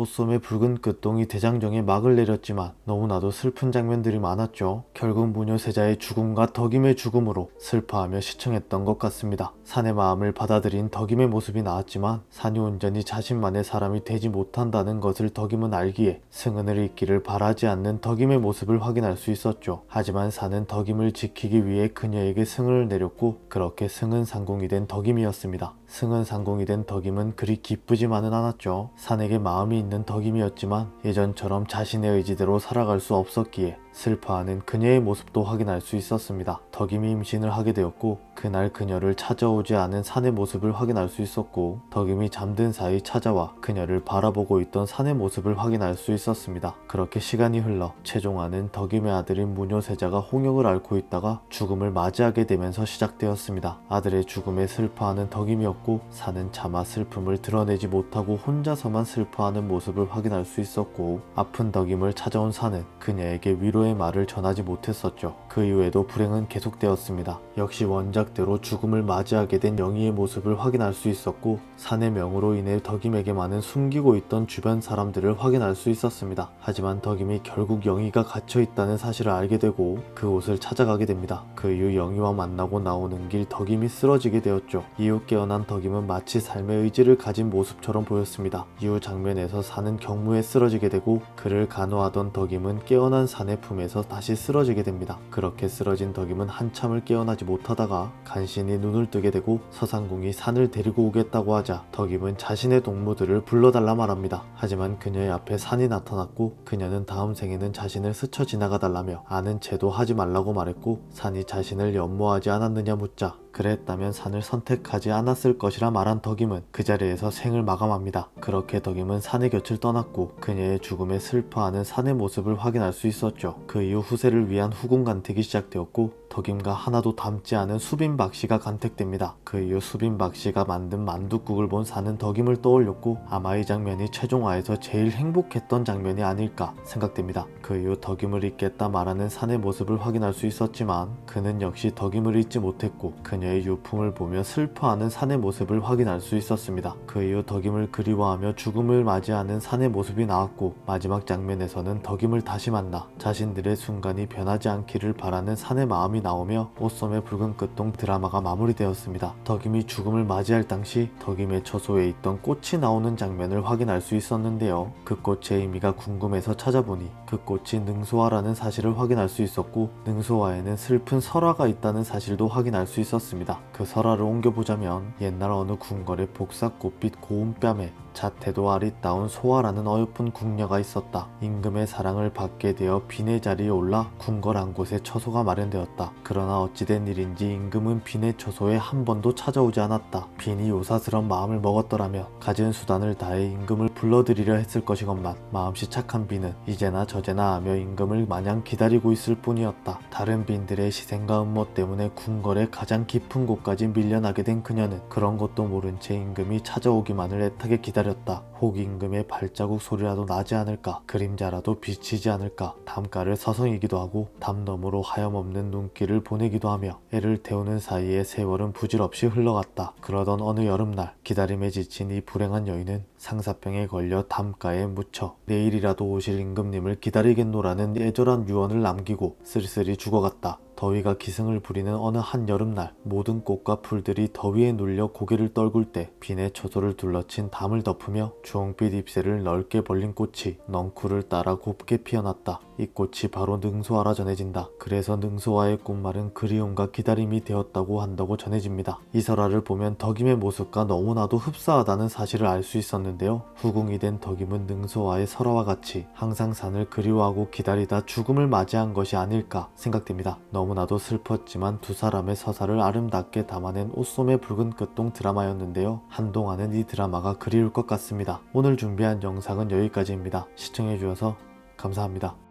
옷솜의 붉은 끝동이 대장정에 막을 내렸지만 너무나도 슬픈 장면들이 많았죠. 결국 무녀세자의 죽음과 덕임의 죽음으로 슬퍼하며 시청했던 것 같습니다. 산의 마음을 받아들인 덕임의 모습이 나왔지만 산이 온전히 자신만의 사람이 되지 못한다는 것을 덕임은 알기에 승은을 잊기를 바라지 않는 덕임의 모습을 확인할 수 있었죠. 하지만 산은 덕임을 지키기 위해 그녀에게 승을 내렸고 그렇게 승은 상공이 된 덕임이었습니다. 승은 상공이 된 덕임은 그리 기쁘지만은 않았죠. 산에게 마음이 있는 덕임이었지만 예전처럼 자신의 의지대로 살아갈 수 없었기에 슬퍼하는 그녀의 모습도 확인할 수 있었습니다. 덕임이 임신을 하게 되었고 그날 그녀를 찾아오지 않은 산의 모습을 확인할 수 있었고 덕임이 잠든 사이 찾아와 그녀를 바라보고 있던 산의 모습을 확인할 수 있었습니다. 그렇게 시간이 흘러 최종화는 덕임의 아들인 무녀세자가 홍역을 앓고 있다가 죽음을 맞이하게 되면서 시작되었습니다. 아들의 죽음에 슬퍼하는 덕임이었고 산은 차마 슬픔을 드러내지 못하고 혼자서만 슬퍼하는 모습을 확인할 수 있었고 아픈 덕임을 찾아온 산은 그녀에게 위로의 말을 전하지 못했었죠. 그 이후에도 불행은 계속되었습니다. 역시 원작대로 죽음을 맞이하게 된 영희의 모습을 확인할 수 있었고 산의 명으로 인해 덕임에게만은 숨기고 있던 주변 사람들을 확인할 수 있었습니다. 하지만 덕임이 결국 영희가 갇혀 있다는 사실을 알게 되고 그 옷을 찾아가게 됩니다. 그 이후 영희와 만나고 나오는 길 덕임이 쓰러지게 되었죠. 이후 깨어난 덕임은 마치 삶의 의지를 가진 모습처럼 보였습니다. 이후 장면에서 산은 경무에 쓰러지게 되고 그를 간호하던 덕임은 깨어난 산의 품에서 다시 쓰러지게 됩니다. 그 렇게 쓰러진 덕임은 한참을 깨어나지 못하다가 간신히 눈을 뜨게 되고 서상궁이 산을 데리고 오겠다고 하자 덕임은 자신의 동무들을 불러달라 말합니다. 하지만 그녀의 앞에 산이 나타났고 그녀는 다음 생에는 자신을 스쳐 지나가 달라며 아는 채도 하지 말라고 말했고 산이 자신을 연모하지 않았느냐 묻자 그랬다면 산을 선택하지 않았을 것이라 말한 덕임은 그 자리에서 생을 마감합니다. 그렇게 덕임은 산의 곁을 떠났고 그녀의 죽음에 슬퍼하는 산의 모습을 확인할 수 있었죠. 그 이후 후세를 위한 후궁 간택이 시작되었고 덕임과 하나도 닮지 않은 수빈 박씨가 간택됩니다. 그 이후 수빈 박씨가 만든 만둣국을 본 산은 덕임을 떠올렸고 아마 이 장면이 최종화에서 제일 행복했던 장면이 아닐까 생각됩니다. 그 이후 덕임을 잊겠다 말하는 산의 모습을 확인할 수 있었지만 그는 역시 덕임을 잊지 못했고 그녀의 유품을 보며 슬퍼하는 산의 모습을 확인할 수 있었습니다. 그 이후 덕임을 그리워하며 죽음을 맞이하는 산의 모습이 나왔고 마지막 장면에서는 덕임을 다시 만나 자신들의 순간이 변하지 않기를 바라는 산의 마음이 나오며 옷섬의 붉은 끝동 드라마가 마무리되었습니다. 덕임이 죽음을 맞이할 당시 덕임의 처소에 있던 꽃이 나오는 장면을 확인할 수 있었는데요. 그 꽃의 의미가 궁금해서 찾아보니 그 꽃이 능소화라는 사실을 확인할 수 있었고 능소화에는 슬픈 설화가 있다는 사실도 확인할 수 있었습니다. 그 설화를 옮겨보자면 옛날 어느 궁궐의 복사꽃빛 고운 뺨에 자태도 아리따운 소화라는 어여쁜 궁녀가 있었다. 임금의 사랑을 받게 되어 빈의 자리에 올라 궁궐 한 곳에 처소가 마련되었다. 그러나 어찌된 일인지 임금은 빈의 처소에 한 번도 찾아오지 않았다. 빈이 요사스런 마음을 먹었더라면 가진 수단을 다해 임금을 불러들이려 했을 것이건만 마음씨 착한 빈은 이제나 저제나 하며 임금을 마냥 기다리고 있을 뿐이었다. 다른 빈들의 희생과 음모 때문에 궁궐의 가장 깊은 곳까지 밀려나게 된 그녀는 그런 것도 모른 채 임금이 찾아오기만을 애타게 기다렸다. 혹 임금의 발자국 소리라도 나지 않을까 그림자라도 비치지 않을까 담가를 서성이기도 하고 담 너머로 하염없는 눈길을 보내기도 하며 애를 태우는 사이에 세월은 부질없이 흘러갔다. 그러던 어느 여름날 기다림에 지친 이 불행한 여인은 상사병에 걸려 담가에 묻혀 내일이라도 오실 임금님을 기다리겠노라는 애절한 유언을 남기고 쓸쓸히 죽어갔다. 더위가 기승을 부리는 어느 한 여름날 모든 꽃과 풀들이 더위에 눌려 고개를 떨굴 때 빈의 초소를 둘러친 담을 덮으며 주홍빛 잎새를 넓게 벌린 꽃이 넝쿨을 따라 곱게 피어났다. 이 꽃이 바로 능소화라 전해진다. 그래서 능소화의 꽃말은 그리움과 기다림이 되었다고 한다고 전해집니다. 이 설화를 보면 덕임의 모습과 너무나도 흡사하다는 사실을 알 수 있었는데요. 후궁이 된 덕임은 능소화의 설화와 같이 항상 산을 그리워하고 기다리다 죽음을 맞이한 것이 아닐까 생각됩니다. 너무 나도 슬펐지만 두 사람의 서사를 아름답게 담아낸 옷솜의 붉은 끝동 드라마였는데요. 한동안은 이 드라마가 그리울 것 같습니다. 오늘 준비한 영상은 여기까지입니다. 시청해주셔서 감사합니다.